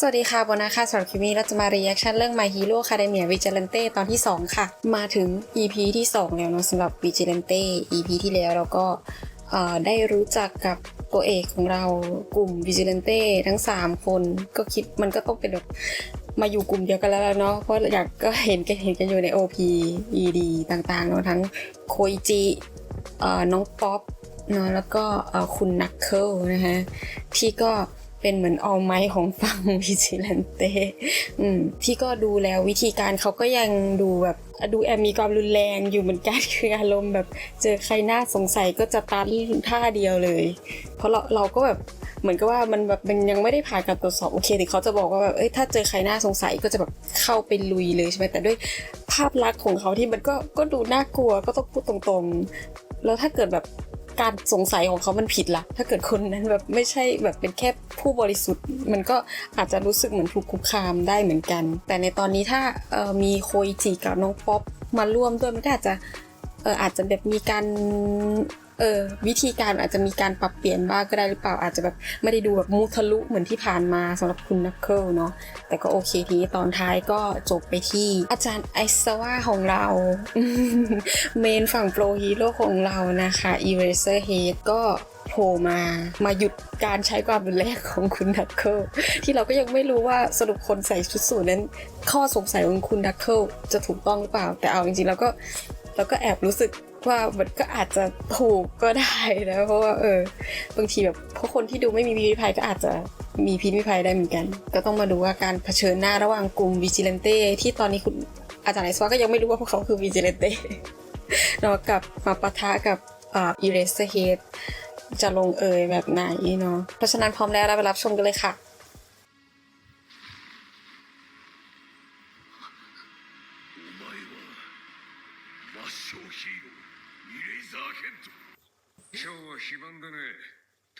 สวัสดีค่ะบนาค่ะสำหรับคลิปนี้เราจะมา reaction เรื่อง My Hero Academia Vigilante ตอนที่ 2 ค่ะ มาถึง EP ที่ 2 แล้วเนาะสำหรับ Vigilante EP ที่แล้วเราก็ได้รู้จักกับตัวเอกของเรากลุ่ม Vigilante ทั้ง 3 คนก็คิดมันก็ต้องเป็นแบบมาอยู่กลุ่มเดียวกันแล้วเนาะเพราะอยากก็เห็นกันเห็นกันอยู่ใน OP ED ต่างๆเนาะทั้งโคอิจิน้องป๊อปเนาะแล้วก็คุณนักเคิลนะคะที่ก็ เป็นเหมือนออลไมของฝั่งวิจิลันเต้อืมที่ก็ดูแล้ววิธีการเขาก็ยังดูแบบดูแอบมีความรุนแรงอยู่เหมือนกันคืออารมณ์แบบเจอใครน่าสงสัยก็จะตันท่าเดียวเลย เพราะเราเราก็แบบเหมือนกับว่ามันแบบมันยังไม่ได้ผ่านการตรวจสอบโอเคแต่เขาจะบอกว่าแบบเอ้ยถ้าเจอใครน่าสงสัยก็จะแบบเข้าไปลุยเลยใช่ไหมแต่ด้วยภาพลักษณ์ของเขาที่มันก็ก็ดูน่ากลัวก็ต้องพูดตรงๆ แล้วถ้าเกิดแบบ การสงสัยของเขามันผิดล่ะ ถ้าเกิดคนนั้นแบบไม่ใช่แบบเป็นแค่ผู้บริสุทธิ์ มันก็อาจจะรู้สึกเหมือนถูกคุกคามได้เหมือนกัน แต่ในตอนนี้ถ้ามีโคอิจิกับน้องป๊อปมาร่วมด้วยมันก็อาจจะอาจจะแบบมีการ เออ วิธีการอาจจะมีการปรับเปลี่ยนบ้างก็ได้หรือเปล่าอาจจะแบบไม่ได้ดูแบบมุทะลุเหมือนที่ผ่านมาสำหรับคุณนักเคิลเนาะแต่ก็โอเคทีตอนท้ายก็จบไปที่อาจารย์ไอซาวาของเราเมนฝั่งโปรฮีโร่ของเรานะคะ Eraser Head ก็โผล่มามาหยุดการใช้ความรุนแรงของคุณดักเคิลที่เราก็ยังไม่รู้ว่าสรุปคนใส่ชุดสูทนั้น ข้อสงสัยของคุณดักเคิลจะถูกต้องหรือเปล่า แต่เอาจริงๆแล้วก็เราก็แอบรู้สึก ว่ามันก็อาจจะถูกก็ได้นะเพราะว่าเออบางทีแบบเพราะคนที่ดูไม่มีพิษมีภัยก็อาจจะมีพิษมีภัยได้เหมือนกัน ก็ต้องมาดูว่าการเผชิญหน้าระหว่างกลุ่มวิจิเลนเต้ที่ตอนนี้คุณอาจารย์ไอซ์วาก็ยังไม่รู้ว่าพวกเขาคือวิจิเลนเต้เนาะกับมาปะทะกับอ่าอีเรสเฮดจะลงเอยแบบไหนเนาะเพราะฉะนั้นพร้อมแล้วเราไปรับชมกันเลยค่ะ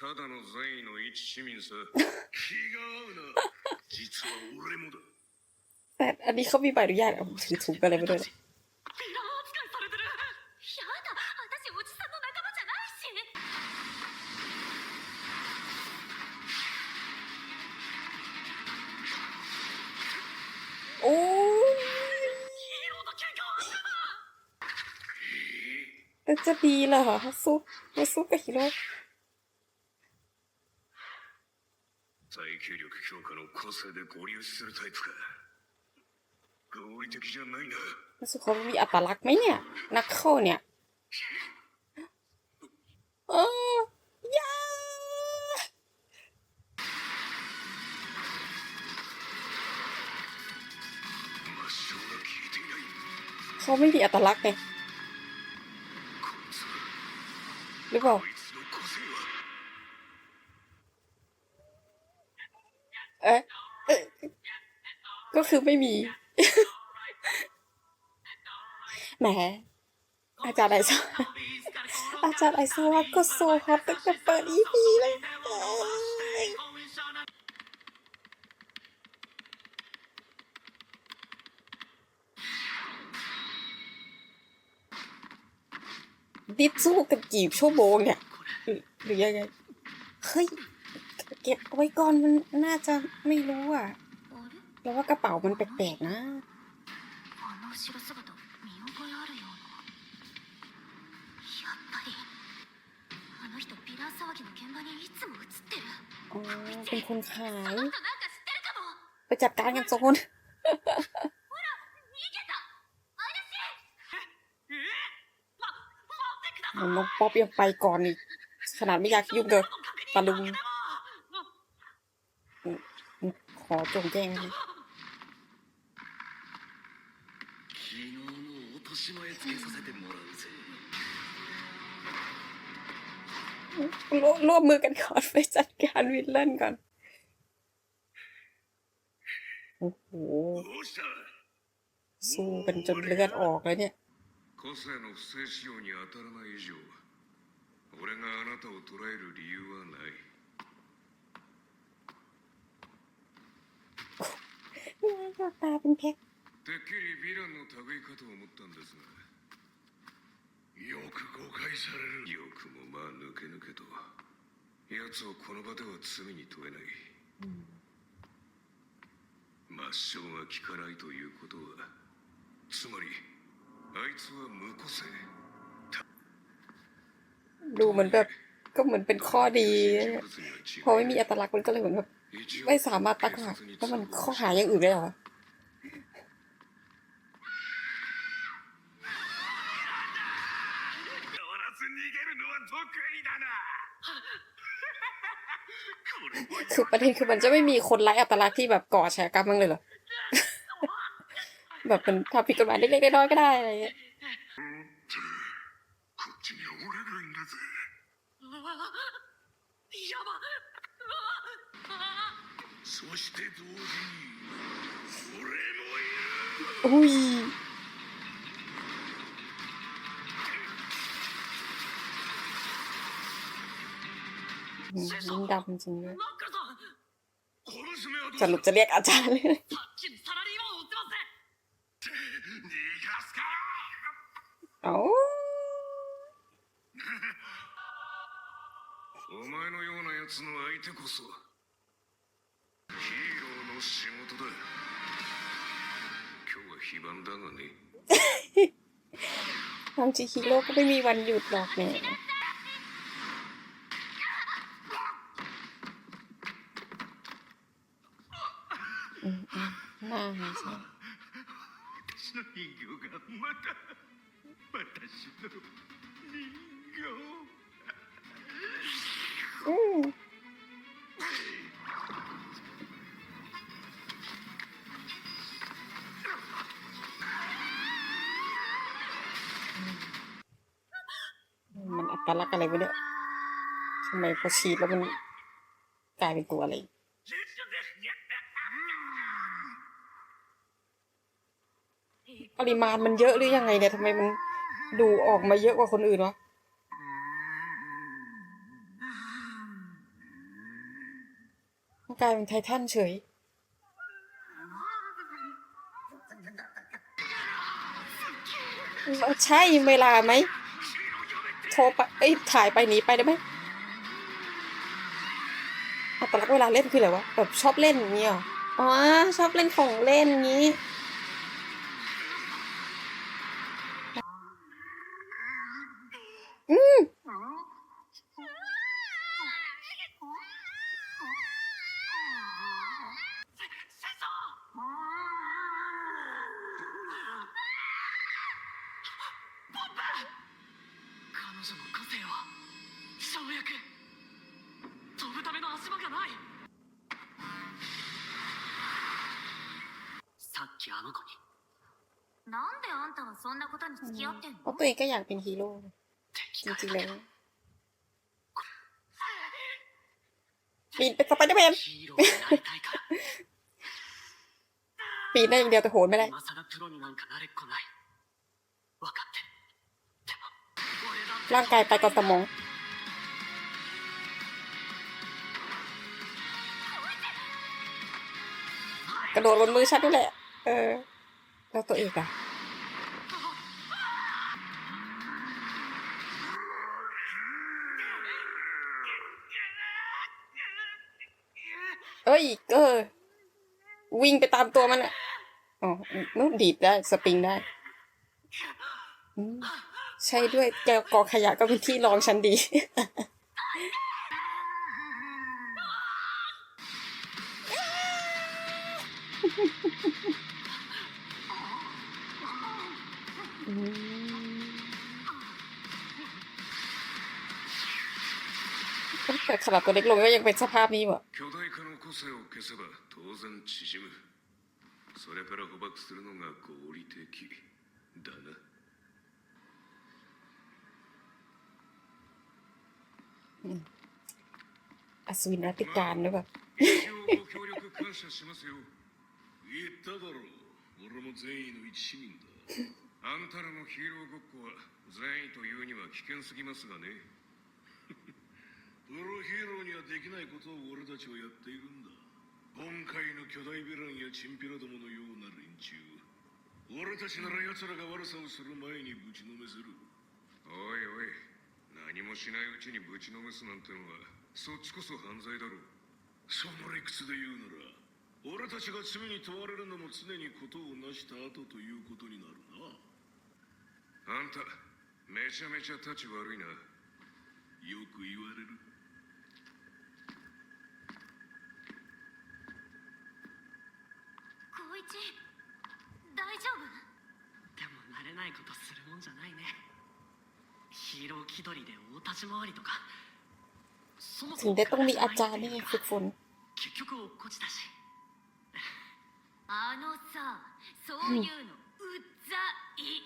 ただの善意の一市民さ気が合うな実は俺もだ แต่อันนี้เขามีใบอนุญาตเอาถือถุงกันเลยไปด้วยนะ ヴィラン扱いされてるやだ私おじさんの仲間じゃないしโอ้ย ヒーローの喧嘩は แต่จะดีเหรอสู้มาสู้กับฮีโร่ 耐久力強化の個性で合流するタイプか合理的じゃないな มาสู้เขามีอัตลักษณ์ไหมเนี่ย นักเข้าเนี่ยเออยา 抹消が効いていない เขาไม่มีอัตลักษณ์ไง こいつは หรือเปล่า คือไม่มี แหม อาจารย์ไอซ์อาจารย์ไอซ์ว่าก็โซฮอตตั้งแต่เปิดอีพีเลยเอ้ยดิสู้กันกี่ชั่วโมงเนี่ย หรือยังไง เฮ้ย เก็บไว้ก่อนมันน่าจะไม่รู้อะ แล้วว่ากระเป๋ามันแปลกๆนะเป็นคนขาย ไปจัดการกันโจนมันน้องป๊อปยังไปก่อนอีกขนาดไม่อยากยุ่งเดยตะลุงขอจงแจ้งนะ とし前つけさせてもらうぜ ร่วมร่วมมือกันก่อนไปจัดการวิลเลนก่อน โอ้โห どうした สู้กันจนเลือดออกแล้วเนี่ย 個性の不正使用に当たらない以上俺があなたを捕らえる理由はない ตาเป็นเพชร てっきりヴィランの類かと思ったんですが よく誤解されるよくもまあ抜け抜けと奴をこの場では罪に問えない 抹消が効かないということはつまりあいつは無個性 ดูเหมือนแบบก็เหมือนเป็นข้อดีนะพอไม่มีอัตลักษณ์มันก็เลยเหมือนแบบไม่สามารถตั้งหลักแล้วมันข้อหาอย่างอื่นได้เหรอ คือประเด็นคือมันจะไม่มีคนไร้อัตลักษณ์ที่แบบก่ออาชญากรรมบ้างเลยเหรอ แบบมันทำผิดกฎหมายเล็กๆน้อยๆก็ได้อะไรเงี้ยこっ ยิ้มดำจริงด้วยสรุปจะเรียกอาจารย์เลยโอ้お前のような奴の相手こそヒーローの仕事だ今日は非番だがねทำชิฮิโร่ก็ไม่มีวันหยุดหรอกเนี่ย น่าใช่ 私の人形がまた私の人形 อืมมันอัตลักษณ์อะไรวะเนี่ยทำไมพอฉีดแล้วมันกลายเป็นตัวอะไร ปริมาณมันเยอะหรือยังไงเนี่ยทำไมมันดูออกมาเยอะกว่าคนอื่นวะกลายเป็นไททันเฉย ใช่เวลาไหม โทรไป เอ้ย ถ่ายไปหนีไปได้ไหมอัตลักษณ์เวลาเล่นคืออะไรวะ แบบชอบเล่นอย่างเงี้ยเหรออ๋อ ชอบเล่นของเล่นงี้ うん。เพราะตัวเองก็อยากเป็นฮีโร่ จริงๆแล้วปีนเป็นสไปเดอร์แมนปีนได้อย่างเดียวแต่โหนไม่ได้ร่างกายไปก่อนสมองกระโดดบนมือชัดด้วยแหละ เออ แล้วตัวเอกอะ เอ้ยเออวิ่งไปตามตัวมันอะอ๋อนู้นดีดได้ สปริงได้อืมใช่ด้วยแกกองขยะก็เป็นที่รองฉันดีอืมแต่ขนาดตัวเล็กลงก็ยังเป็นสภาพนี้วะ 巨大化の個性を消せば当然縮むそれから捕獲するのが合理的だな อสูรรัติการหรือเปล่า 一応ご協力感謝しますよ言っただろう俺も善意の一市民だあんたらのヒーローごっこは善意というには危険すぎますがね プロヒーローにはできないことを俺たちはやっているんだ。今回の巨大ヴィランやチンピラどものような連中。俺たちなら奴らが悪さをする前にぶちのめせる。おいおい。何もしないうちにぶちのめすなんてのはそっちこそ犯罪だろう。その理屈で言うなら俺たちが罪に問われるのも常にことを成した後ということになるな。あんためちゃめちゃ立ち悪いな。よく言われるないことするもんじゃないねヒーロー気取りで大立ち回りとかそも ถึงได้ต้องมีอาจารย์นี่ไงฝึกฝน 結局落っこちだしあのさそういうのうっざい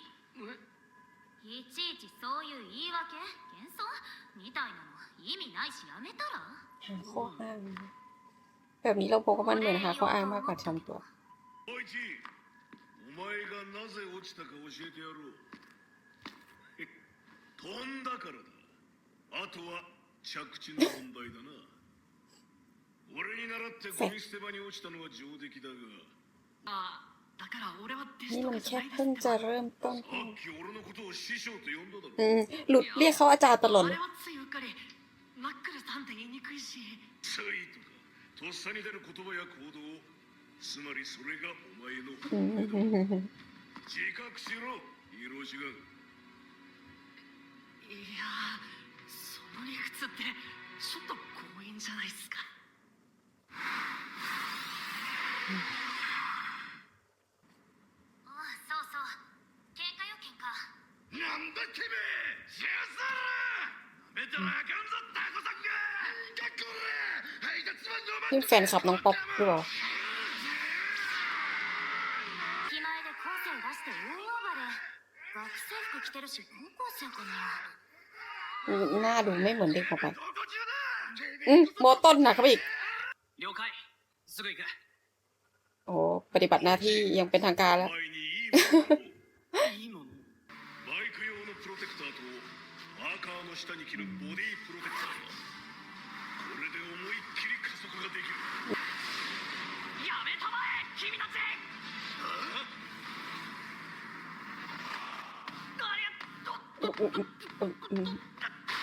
いちいちそういう言い訳謙遜みたいなの意味ないしやめたら หาข้ออ้างแบบนี้เราบอกว่ามันเหมือนหาข้ออ้างมากกว่าทำตัว おいちお 前がなぜ落ちたか教えてやろう飛んだからだあとは着地の問題だな俺に習ってゴミ捨て場に落ちたのは上出来だがあだから俺は弟 นี่ 子と มัน かじゃ แค่ ないです เพิ่ง け จะ ど เริ่มต้น さっき俺のことを師匠と呼んだだろ อืมหลุดเรียกเขาอาจารย์ตลอด あ เล れ ย はついうっかりナックルさんって言いにくいしついとかとっさに出る言葉や行動 つまりそれがお前の อืม 自覚しろ色違ういやその理屈ってちょっと強引じゃないっすかあそうそう喧嘩よ喧嘩なんだてめえシャスラめたらあかんぞタコさんががこら配達マンの นี่แฟนคลับน้องป๊อปหรือ ดูไม่เหมือนเด็กออกไป どこ中だ อืมโมต้นหนักเข้าไปอีก 了解すぐ行く โอ้ปฏิบัติหน้าที่ยังเป็นทางการแล้ว 前にいいものをい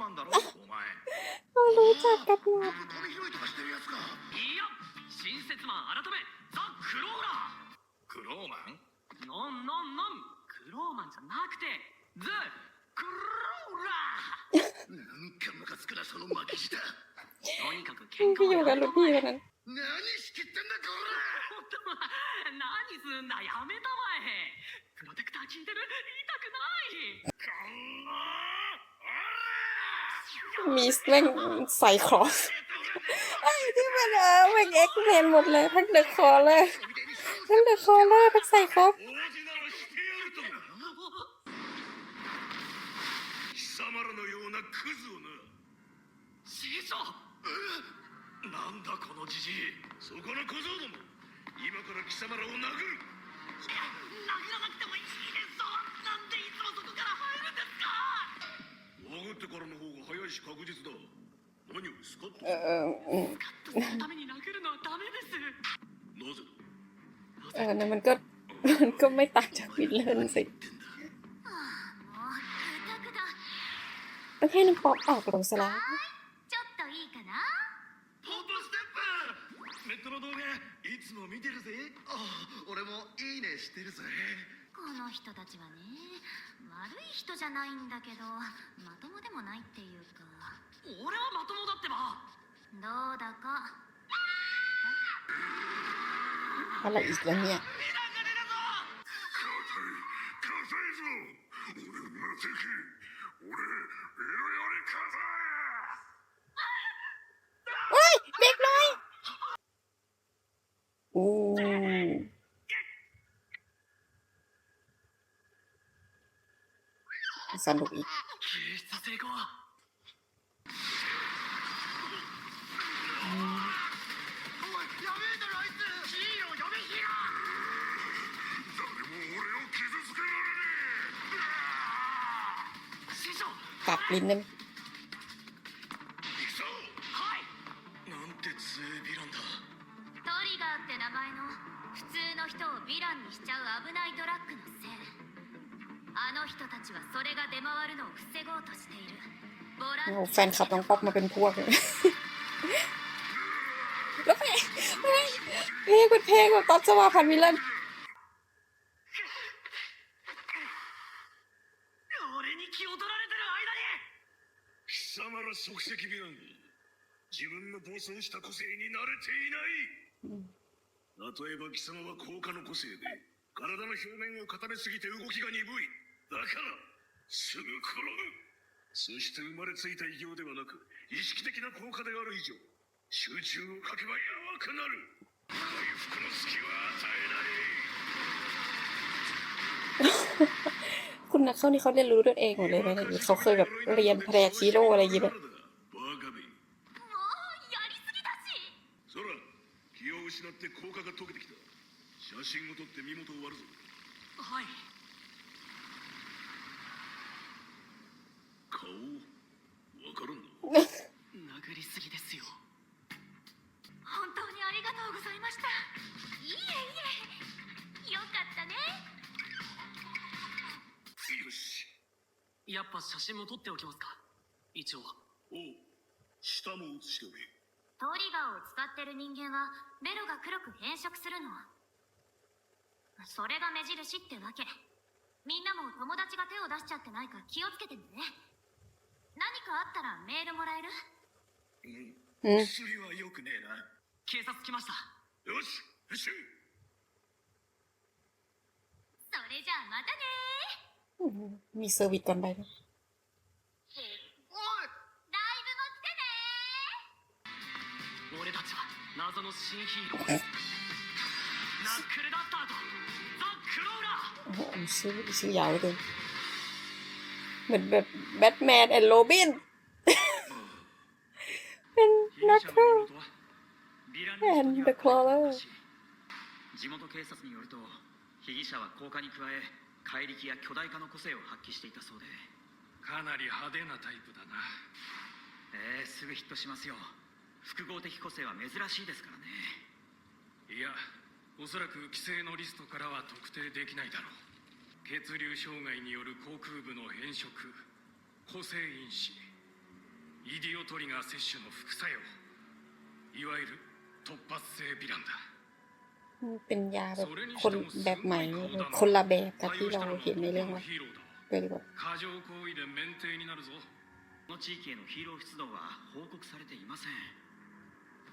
マンだろお前。もう出ちゃった。くなゴミ拾いとかしてるやつか。いや新設マン改めザ・クローラー。クローマン？ノンノンノン。クローマンじゃなくてザ・クローラー。なんかムカつくなその負け舌。とにかく健康やるとこへ何しきってんだこら何すんだやめたまえ。プロテクター効いてる？痛くない。こんな มีแม่งใส่ครอสไอ้ที่มันเออแม่งเอ็กซ์เพนหมดเลย ทั้งเดอะคอร์เลอร์ทั้งเดอะคอร์เลอร์ทั้งใส่ครอส ら王子ならしてやると貴様らのようなクズをな師匠なんだこのじじいそこの小僧ども今から貴様らを殴る殴らなくてもいいですぞなんでいつもそこから入るんですか潜 ってからの方が早いし確実だ何をスカッと เอออืม カットするために殴るのはダメですなぜ เออนั่นมันก็ มันก็ไม่ต่างจากวิลเลนสิ はあもうグダグダ ต้องให้น้องป๊อปออกลงซะแล้ว ちょっといいかなポップステップネットの動画いつも見てるぜあ俺もいいねしてるぜ この人たちはね悪い人じゃないんだけどまともでもないっていうか。俺はまともだってば。どうだか。あらイスラミア3六銀。กัดลิ้นได้ไหมトリガーって名前の。普通の人をヴィランにしちゃう危ないドラッグのせい。あの人たちはそれが出回るのを防ごうとしているボラ โอ้ ン โหแฟนคลับน้องป๊อปมาเป็นพวกเลย แล้วเพลงเพลงเพลงเป็นเพลงแบบตอนสวาพันวิลเลน 俺に気を取られてる間に貴様ら即席ヴィラン自分の暴走した個性に慣れていない、例えば貴様は高価の個性で体の表面を固めすぎて動きが鈍い だからすぐ転ぶそして生まれついた異形ではなく意識的な効果である以上集中をかけば弱くなる回復の隙は与えない คุณนักเข้านี่เขาเรียนรู้ด้วยเองหมดเลยไหมเนี่ยหรือเขาเคยแบบเรียนแผนกฮีโร่อะไรอย่างงี้ไ 真も取っておきますか？一応。おう。下も映しておれトリガーを使ってる人間はベロが黒く変色するの。それが目印ってわけ。みんなも友達が手を出しちゃってないか気をつけてね。何かあったらメールもらえる？うん、薬はよくねえな。警察来ました。よしよしそれじゃあまたね Missão e よ。謎の新ヒーローナックルダスターとザ・クローラー โอ้โหชื่อชื่อยาวเหลยเกินเหมือนแบบแบทแมนแอนด์โรบิน เป็นนักฆ่า ヴィラン แอนด์เดอะคลอเลอร์ 地元警察によると被疑者は効果に加え怪力や巨大化の個性を発揮していたそうでかなり派手なタイプだなえー、すぐヒットしますよ 複合的個性は珍しいですからねいやおそらく規制のリストからは特定できないだろう血流障害による口腔部の変色個性因子イディオトリガー摂取の副作用いわゆる突発性ヴィランだ เป็นยาแบบคนแบบใหม่คนละแบบกับที่เราเห็นในเรื่องว่า ヒーローだ เป็นแบบ 過剰行為で免停になるぞこの地域へのヒーロー出動は報告されていません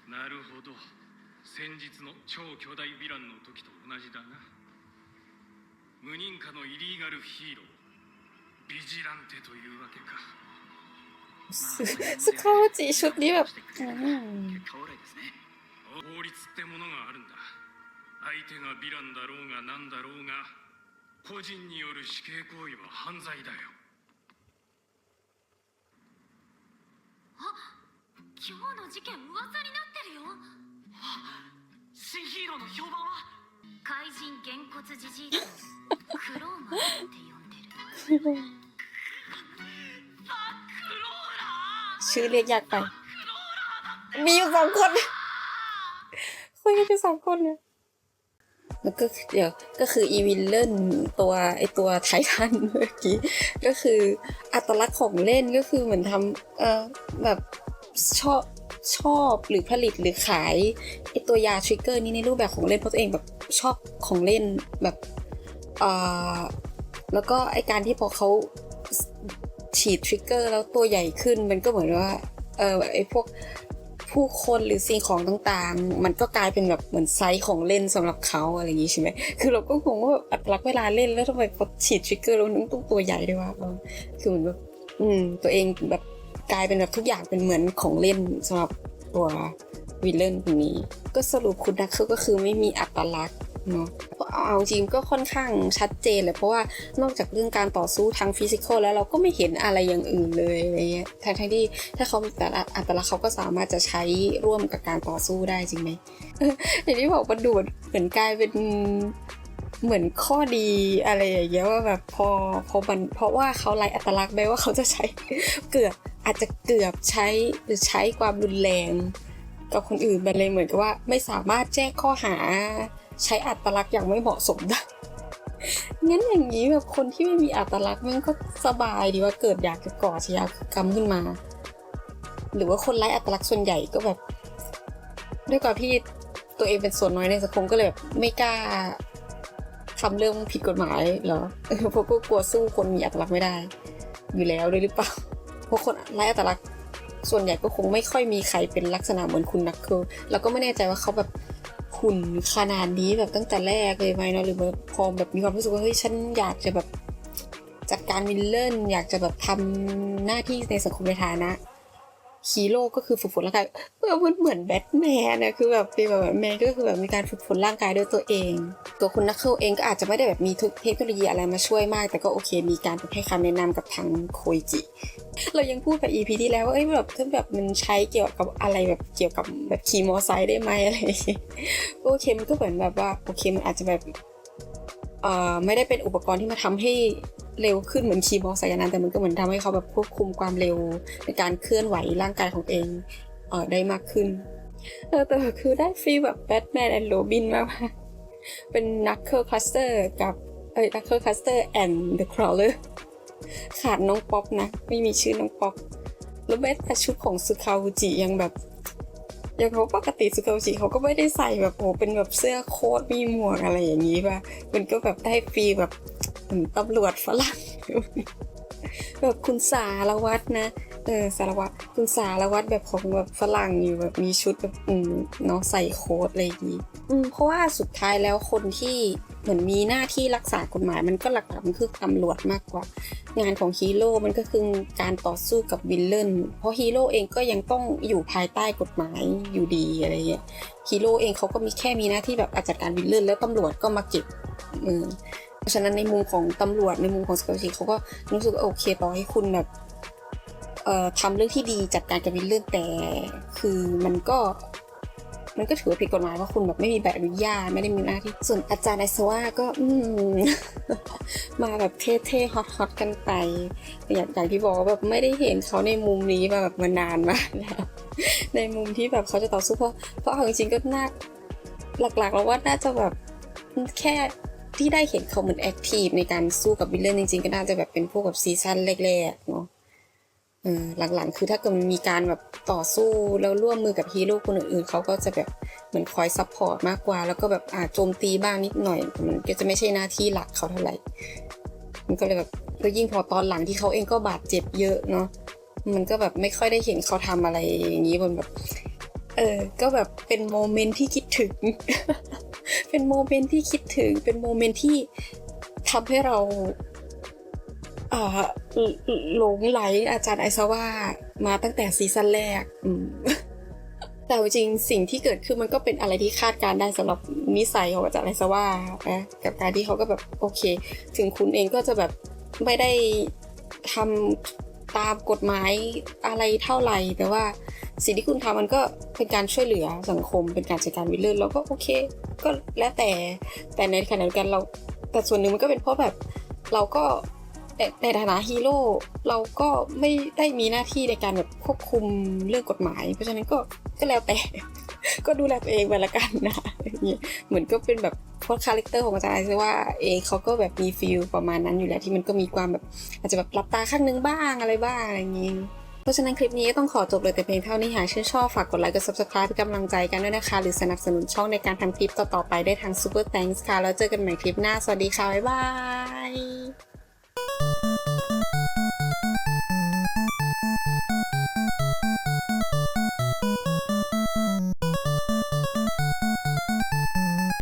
なるほど。先日の超巨大ヴィランの時と同じだな。無認可のイリーガルヒーロービジランテというわけか。スカウチ一緒って言えば。結果オーですね。法律ってものがあるんだ。相手がヴィランだろうが何だろうが個人による死刑行為は犯罪だよ。あっ今日の事件噂になってるよ新ヒーローの評判は怪人げんこつじじいとクローマーって呼んでるザ・クローラー ชื่อเรียกยากไป クローラーだ มีอยู่สองคน คุยกันอยู่สองคนเนี่ยแล้วก็เดี๋ยวก็คืออีวิลเลนตัวไอตัวไททันเมื่อกี้ ก็คืออัตลักษณ์ของเล่นก็คือเหมือนทำเออแบบ ชอบชอบหรือผลิตหรือขายไอตัวยาทริกเกอร์นี้ในรูปแบบของเล่นเพราะตัวเองแบบชอบของเล่นแบบเอ่อแล้วก็ไอการที่พอเขาฉีดทริกเกอร์แล้วตัวใหญ่ขึ้นมันก็เหมือนว่าเออไอพวกผู้คนหรือสิ่งของต่างๆ มันก็กลายเป็นแบบเหมือนไซส์ของเล่นสำหรับเขาอะไรอย่างนี้ใช่ไหมคือเราก็คงว่าอัตลักษณ์เวลาเล่นแล้วทำไมพอฉีดทริกเกอร์แล้วนึกต้องตัวใหญ่ด้วยวะคือเหมือนแบบอืมตัวเองแบบ กลายเป็นแบบทุกอย่างเป็นเหมือนของเล่นสำหรับตัววิลเลนคนนี้ ก็สรุปคุณนักคือก็คือไม่มีอัตลักษณ์เนาะเพราะเอาจริงก็ค่อนข้างชัดเจนเลยเพราะว่านอกจากเรื่องการต่อสู้ทางฟิสิกอลแล้วเราก็ไม่เห็นอะไรอย่างอื่นเลยอะไรเงี้ยทั้งที่ถ้าเขามีแต่อัตลักษณ์เขาก็สามารถจะใช้ร่วมกับการต่อสู้ได้จริงไหมอย่างที่บอกมันดูเหมือนกลายเป็น เหมือนข้อดีอะไรอย่างเงี้ยว่าแบบพอพอมันเพราะว่าเขาไร้อัตลักษณ์แม้ว่าเขาจะใช้เกือบอาจจะเกือบใช้หรือใช้ความรุนแรง กับคนอื่นมันเลยเหมือนกับว่า ไม่สามารถแจ้งข้อหาใช้อัตลักษณ์อย่างไม่เหมาะสมได้งั้นอย่างนี้แบบคนที่ไม่มีอัตลักษณ์มันก็สบายดีว่าเกิดอยากจะก่ออาชญากรรมขึ้นมา หรือว่าคนไร้อัตลักษณ์ส่วนใหญ่ก็แบบ ด้วยความที่ตัวเองเป็นส่วนน้อยในสังคมก็เลยแบบไม่กล้า ทำเรื่องผิดกฎหมายเหรอเพราะก็กลัวสู้คนมีอัตลักษณ์ไม่ได้ อยู่แล้วด้วยหรือเปล่าเพราะคนไร้อัตลักษณ์ส่วนใหญ่ก็คงไม่ค่อยมีใครเป็นลักษณะเหมือนคุณนักคือแล้วก็ไม่แน่ใจว่าเขาแบบหุ่นขนาดนี้แบบตั้งแต่แรกเลยไหมเนาะหรือว่าพอแบบมีความรู้สึกว่าเฮ้ยฉันอยากจะแบบจัดการวิลเลนอยากจะแบบทำหน้าที่ในสังคมในฐานะ ฮีโร่ก็คือฝึกฝนร่างกายเออมันเหมือนแบทแมนนะคือแบบเป็นแบบแมนก็คือแบบมีการฝึกฝนร่างกายด้วยตัวเอง ตัวคุณนักเคิลเองก็อาจจะไม่ได้แบบมีเทคโนโลยีอะไรมาช่วยมาก แต่ก็โอเค มีการให้คำแนะนำกับทางโคยจิ เรายังพูดไป EP ที่แล้วว่าเอ้ยแบบถ้าแบบมันใช้เกี่ยวกับอะไรแบบเกี่ยวกับแบบขี่มอไซค์ได้ไหมอะไรโอเคมันก็เหมือนแบบว่าโอเคมันอาจจะแบบ ไม่ได้เป็นอุปกรณ์ที่มาทำให้เร็วขึ้นเหมือนขี่มอไซค์อันนั้นแต่มันก็เหมือนทำให้เขาแบบควบคุมความเร็วในการเคลื่อนไหวร่างกายของเองเออได้มากขึ้นเออแต่คือได้ฟีลแบบแบทแมนแอนด์โรบินมากเป็นนักเคิลคัสเตอร์กับเอ้ยนักเคิลคัสเตอร์แอนด์เดอะครอลเลอร์ขาดน้องป๊อปนะ ไม่มีชื่อน้องป๊อปแล้วแม้แต่ชุดของสุคาวุจิยังแบบ อย่างเขาปกติสุคาวุจิเขาก็ไม่ได้ใส่แบบโอ้เป็นแบบเสื้อโค้ทมีหมวกอะไรอย่างนี้ป่ะมันก็แบบได้ฟีลแบบเหมือนตำรวจฝรั่งแบบคุณสารวัตรนะเออสารวัตรคุณสารวัตรแบบของแบบฝรั่งอยู่แบบมีชุดแบบอืมเนาะใส่โค้ทอะไรอย่างนี้อืมเพราะว่าสุดท้ายแล้วคนที่ เหมือนมีหน้าที่รักษากฎหมายมันก็หลักๆมันคือตำรวจมากกว่า งานของฮีโร่มันก็คือการต่อสู้กับวิลเลนเพราะฮีโร่เองก็ยังต้องอยู่ภายใต้กฎหมายอยู่ดีอะไรเงี้ยฮีโร่เองเขาก็มีแค่มีหน้าที่แบบอาจัดการวิลเลนแล้วตำรวจก็มาเก็บมือเพราะฉะนั้นในมุมของตำรวจในมุมของสกอตชีเขาก็รู้สึกโอเคต่อให้คุณแบบเอ่อทำเรื่องที่ดีจัดการกับวิลเลนแต่ คือมันก็ มันก็ถือว่าผิดกฎหมายว่าคุณแบบไม่มีใบอนุญาตไม่ได้มีหน้าที่ส่วนอาจารย์ไอซว่าก็อืมมาแบบเท่ๆฮอตๆกันไปอย่างอย่างที่บอกว่าแบบไม่ได้เห็นเขาในมุมนี้มาแบบมานานมากแล้วในมุมที่แบบเขาจะต่อสู้เพราะเพราะเอาจริงๆก็น่าหลักๆ แล้วว่าน่าจะแบบแค่ที่ได้เห็นเขาเหมือนแอคทีฟในการสู้กับวิลเลนจริงๆ ก็น่าจะแบบเป็นพวกแบบซีซั่นแรกๆเนาะ หลังๆ คือถ้าเกิดมีการแบบต่อสู้แล้วร่วมมือกับฮีโร่คนอื่นๆเขาก็จะแบบเหมือนคอยซัพพอร์ตมากกว่า แล้วก็แบบอาจโจมตีบ้างนิดหน่อยมันก็จะไม่ใช่หน้าที่หลักเขาเท่าไหร่ มันก็เลยแบบแล้วยิ่งพอตอนหลังที่เขาเองก็บาดเจ็บเยอะเนาะมันก็แบบไม่ค่อยได้เห็นเขาทำอะไรอย่างนี้บนแบบเออก็แบบเป็นโมเมนต์ที่คิดถึง เป็นโมเมนต์ที่คิดถึงเป็นโมเมนต์ที่ทำให้เรา หลงไหลอาจารย์ไอซาว่ามาตั้งแต่ซีซั่นแรกแต่จริงสิ่งที่เกิดขึ้นมันก็เป็นอะไรที่คาดการได้สำหรับนิสัยของอาจารย์ไอซาว่านะกับการที่เขาก็แบบโอเค ถึงคุณเองก็จะแบบไม่ได้ทำตามกฎหมายอะไรเท่าไหร่ แต่ว่าสิ่งที่คุณทำมันก็เป็นการช่วยเหลือสังคม เป็นการจัดการวิลเลนแล้วก็โอเค ก็แล้วแต่แต่ในขณะเดียวกันเราแต่ส่วนหนึ่งมันก็เป็นเพราะแบบเราก็ ในในฐานะฮีโร่เราก็ไม่ได้มีหน้าที่ในการแบบควบคุมเรื่องกฎหมาย เพราะฉะนั้นก็ก็แล้วแต่ ก็ดูแลตัวเองไปละกันนะเหมือนก็เป็นแบบพราะคาแรคเตอร์ของอาจารย์ไอซ์ว่าเองเขาก็แบบมีฟิลประมาณนั้นอยู่แล้วที่มันก็มีความแบบอาจจะแบบหลับตาข้างนึงบ้างอะไรบ้างอะไรอย่างงี้เพราะฉะนั้นคลิปนี้ต้องขอจบเลยแต่เพียงเท่านี้หากชื่นชอบ ฝากกดไลค์กด subscribe เป็นกำลังใจกันด้วยนะคะ หรือสนับสนุนช่องในการทำคลิปต่อๆไปได้ทาง Super Thanks ค่ะ แล้วเจอกันใหม่คลิปหน้า สวัสดีค่ะ บ๊ายบาย